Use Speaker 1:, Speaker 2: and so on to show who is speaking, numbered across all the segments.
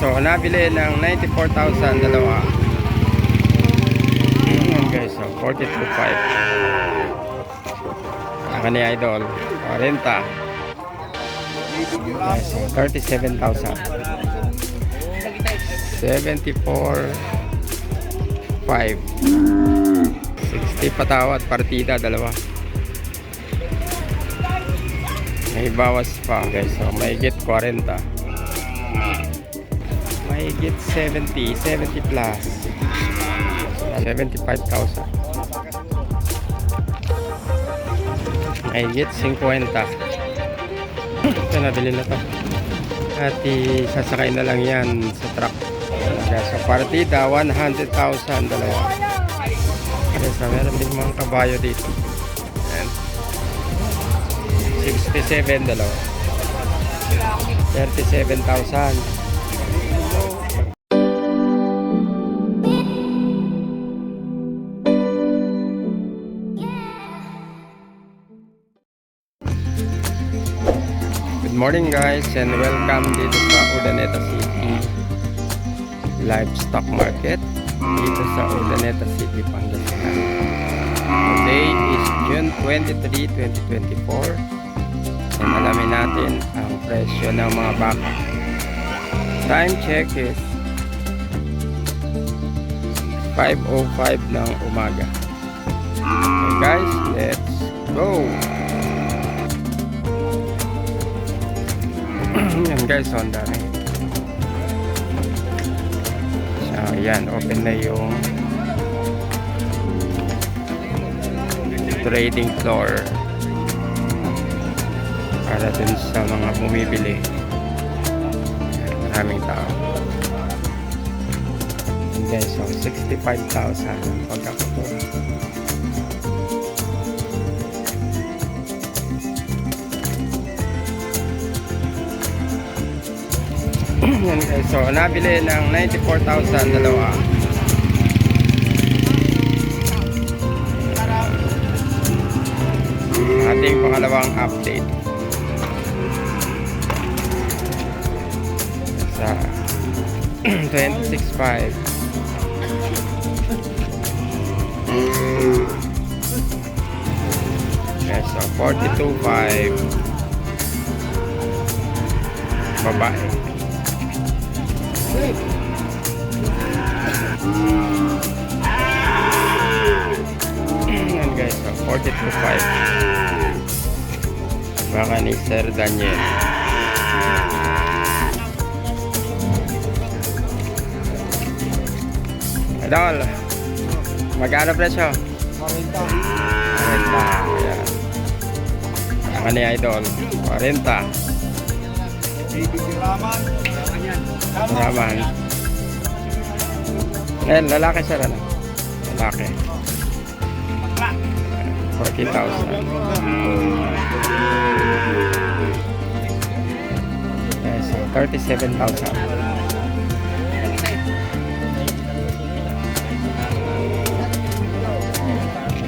Speaker 1: So, nabili ng 94,000 dalawa. Ayan guys, so 42.5. Ang ni Idol, 40. Guys, so 37,000. 74 5 60 patawad partida dalawa may bawas pa guys so may get 40 get 70 70 plus. 75,000 may get 50 ito nabili na to. At sasakay na lang yan sa truck. Sa partida 100,000 dalawa. Sa meron din mga kabayo dito. Ayan. 67 dalawa. 37,000 morning guys and welcome dito sa Urdaneta City Livestock Market dito sa Urdaneta City, Pangasinan. Today is June 23, 2024 and alamin natin ang presyo ng mga baka. Time check is 5.05 ng umaga. Okay guys, let's go! Yan guys, so ang dami. So, yan, open na yung trading floor para dun sa mga bumibili. Maraming tao. Guys, so 65,000 ang Yan guys, so nabili ng 94,000 dalawa. Ating pangalawang update. Sa 26.5. Okay, so 42.5. Babae. Yan guys, so 42.5 Baka ni Sir Daniel. Idol Magkano presyo? 40 Ayan. Baka ni Idol? 40 Raman Ayan, lalaki sir ano? Lalaki 40,000 Yes, so 37,000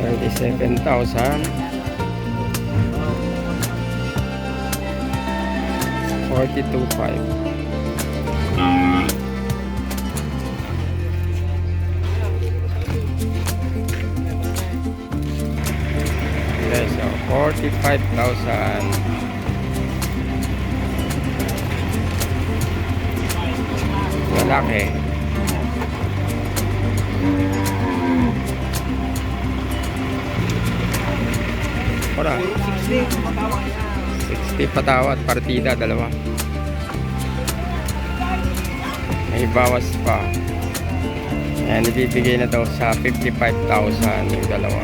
Speaker 1: Thirty-seven thousand. Forty-two five. Okay, so forty-five thousand. Lalaki. Ora. 60 patawad partida dalawa. May bawas pa. Yan, ibibigay na daw sa 55,000 yung dalawa.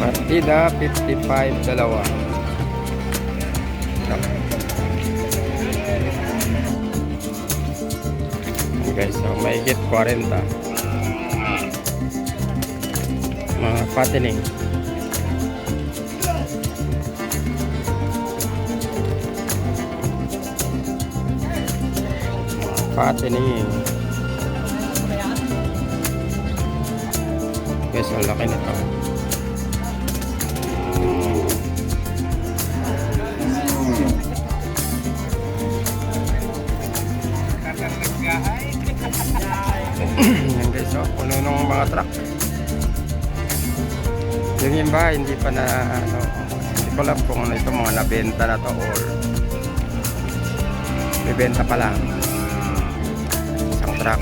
Speaker 1: Partida 55 dalawa. Guys. So, may get 40. Mga patining. Mga Fattening. Guys, ang laki nito. Iba, hindi pa na, ano, hindi ko alam kung ano ito, mga nabenta na to or bibenta pa lang. Isang truck.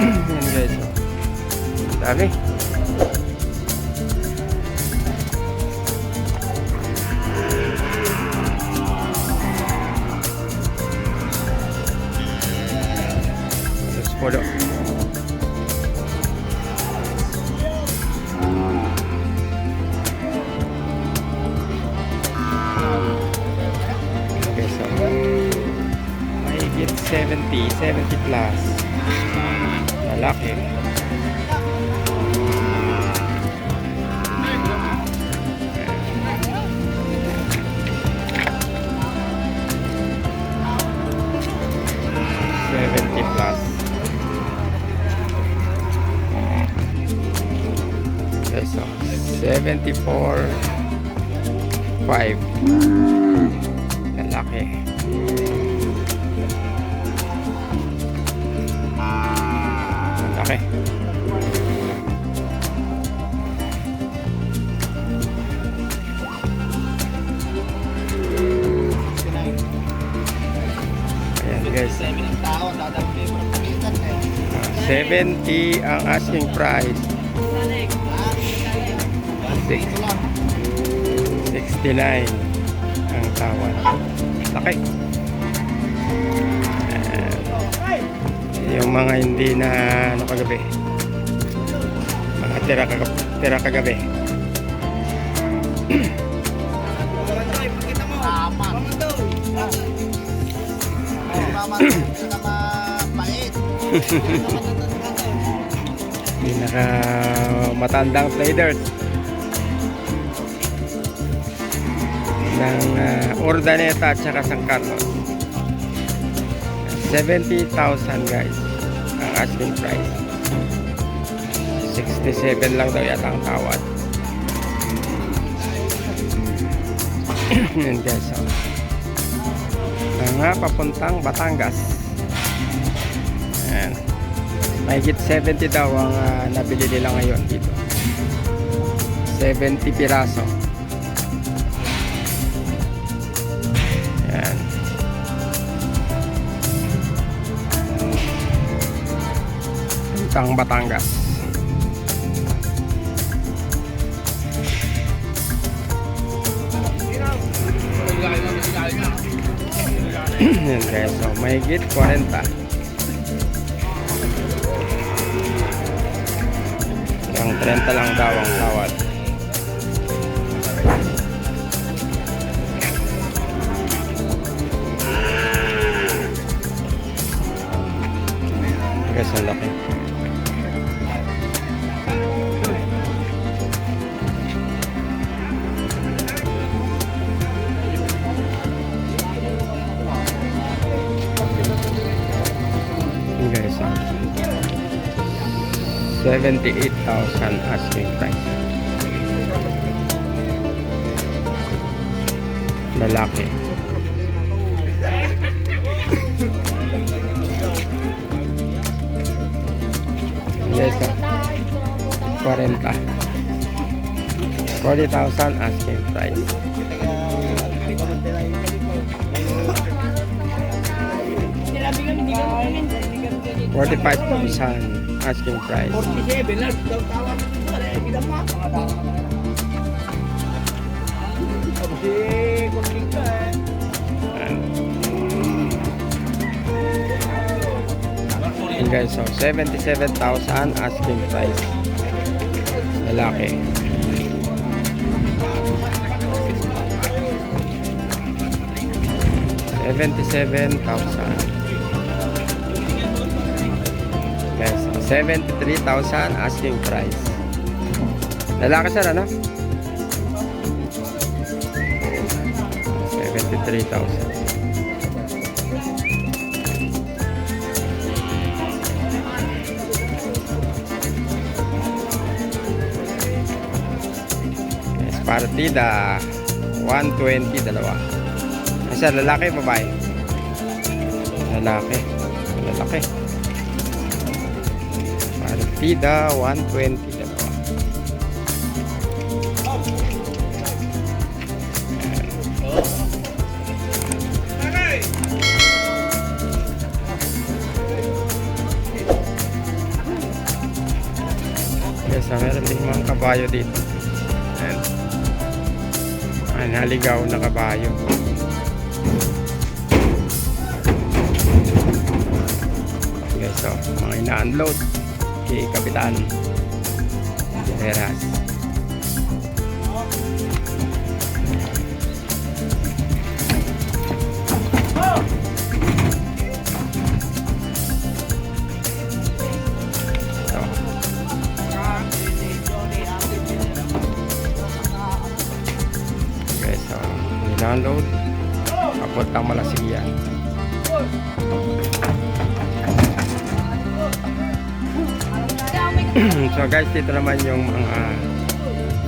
Speaker 1: Yan guys. Dami. 70, 70 plus. Lalaki. Seventy plus. Okay, so seventy-four five. Lalaki. Lalaki. Ayan guys. Ah, 70 ang asking price. Six. 69 ang tawad. Laki. Yung mga hindi na ano kagabi. Mga tira, kagabi, tira kagabi. Pinaka matandang traders ng uh, Urdaneta at saka San Carlos. 70,000 guys ang asking price. 67 lang daw yata ang tawad. Yan guys. Oh. Nga papuntang Batangas. Ayan. Mahigit 70 daw ang ah, nabili nila ngayon dito. 70 piraso. Ayan. Puntang Batangas. Yan guys, so mahigit 40. Ang 30 lang daw ang tawad. Guys, ang laki. 78,000 asking price. Lalaki. Yes, ah. 40. 40,000 asking price. Forty-five thousand asking price.
Speaker 2: 47 lang daw tawag ko eh Kasi eh
Speaker 1: Ayan guys, so 77,000 asking price. Lalaki. Seventy-seven thousand. Guys, seventy-three thousand asking price. Lalaki sir, ano? 73,000. Yes, partida 120 dalawa. Ay, sir, lalaki babae? Lalaki. Lalaki. Partida 120 dalawa. Yes, ah, meron din mga kabayo dito. Ayan. Ay, naligaw na kabayo. Okay, so, mga ina-unload kay Kapitan Heras. Guys, dito naman yung mga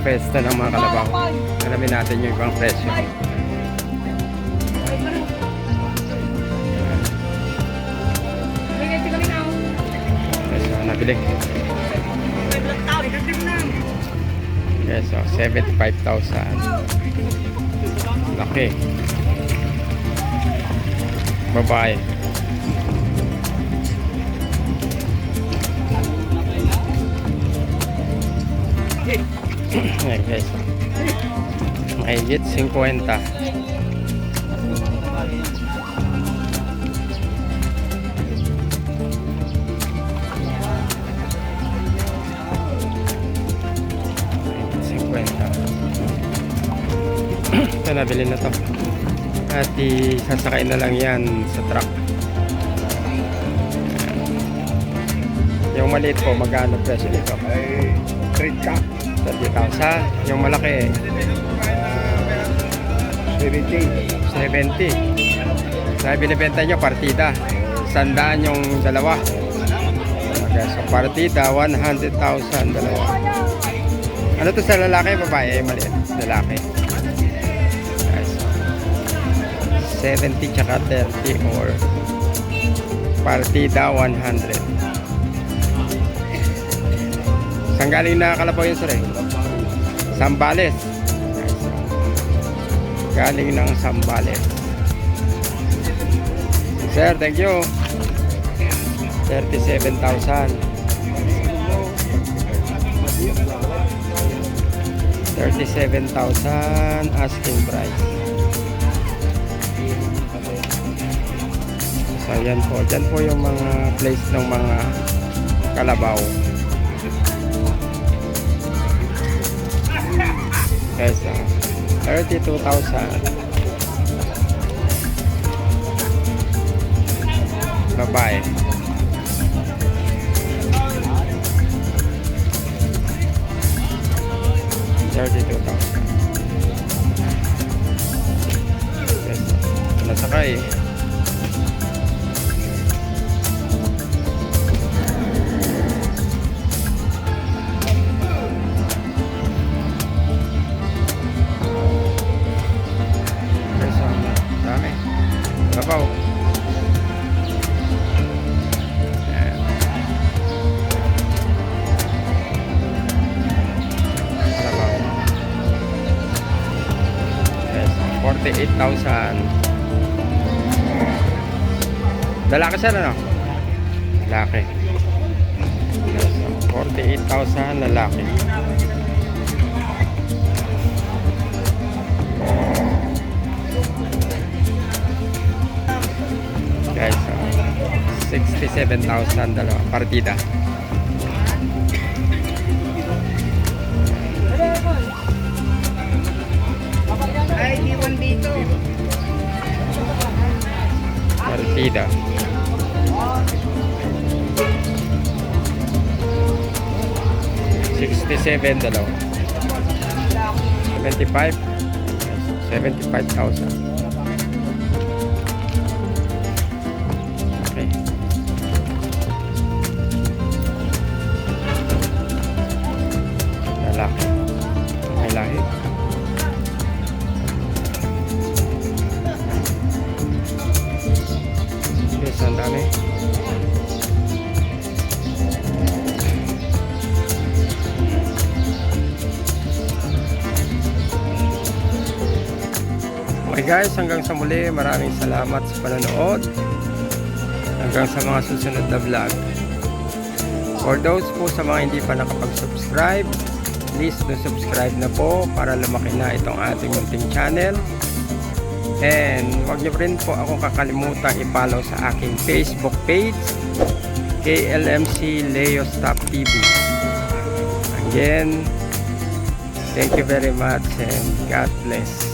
Speaker 1: pesta ng mga kalabaw. Alamin natin yung ibang presyo. Okay, so nabili. Okay, so 75,000. Laki. Babae. Ayan guys. Mahigit 50. Mahigit 50. Ito nabili na to. At isasakay na lang yan sa truck. Yung maliit po, magkano presyo nito?
Speaker 2: Ay, trade ka.
Speaker 1: 30,000. Yung malaki,
Speaker 2: 70.
Speaker 1: 70. Sabi binibenta nyo, partida. Sandaan yung dalawa. Okay, so partida, 100,000 dalawa. Ano to sa lalaki, babae? Eh, maliit. Lalaki. Okay, so 70 tsaka 30 or partida 100. Saan galing na kalabaw yun, sir? eh? Sambales. Galing ng Sambales. Sir, thank you. 37,000. 37,000 asking price. So, yan po. Dyan po yung mga place ng mga kalabaw. Ah, 32,000. Babae. Thirty-two thousand. Nasakay. Sir, ano? Lalaki. Yes, 48,000 lalaki. Guys, ah, 67,000 dalawa partida.
Speaker 2: Ay, iwan dito.
Speaker 1: Partida. 47 dalawa. 75 75,000 guys, hanggang sa muli, maraming salamat sa panonood. Hanggang sa mga susunod na vlog. For those po sa mga hindi pa nakapag-subscribe, please do subscribe na po para lumaki na itong ating munting channel. And huwag niyo rin po ako kakalimutan i-follow sa aking Facebook page, KLMC Leo Stop TV. Again, thank you very much and God bless.